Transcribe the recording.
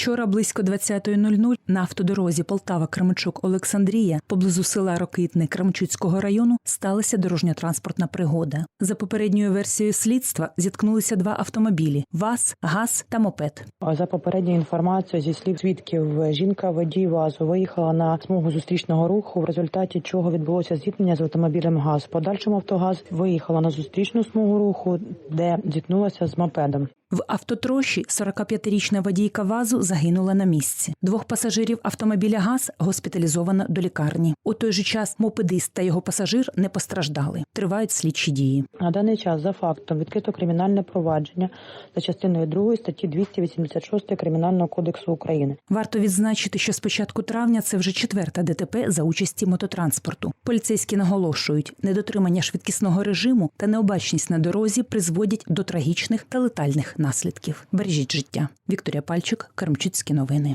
Вчора близько 20.00 на автодорозі Полтава Кременчук Олександрія поблизу села Рокитне Кременчуцького району сталася дорожньо-транспортна пригода. За попередньою версією слідства зіткнулися два автомобілі: ВАЗ, ГАЗ та мопед. А За попередньою інформацією зі слів свідків, жінка водій ВАЗу виїхала на смугу зустрічного руху, в результаті чого відбулося зіткнення з автомобілем ГАЗ. Подальшому автогаз виїхала на зустрічну смугу руху, де зіткнулася з мопедом. В автотрощі 45-річна водійка ВАЗу загинула на місці. Двох пасажирів автомобіля ГАЗ госпіталізовано до лікарні. У той же час мопедист та його пасажир не постраждали. Тривають слідчі дії. На даний час за фактом відкрито кримінальне провадження за частиною 2 статті 286 Кримінального кодексу України. Варто відзначити, що з початку травня це вже четверта ДТП за участі мототранспорту. Поліцейські наголошують, недотримання швидкісного режиму та необачність на дорозі призводять до трагічних та летальних наслідків. Бережіть життя. Вікторія Пальчик, Кермчицькі новини.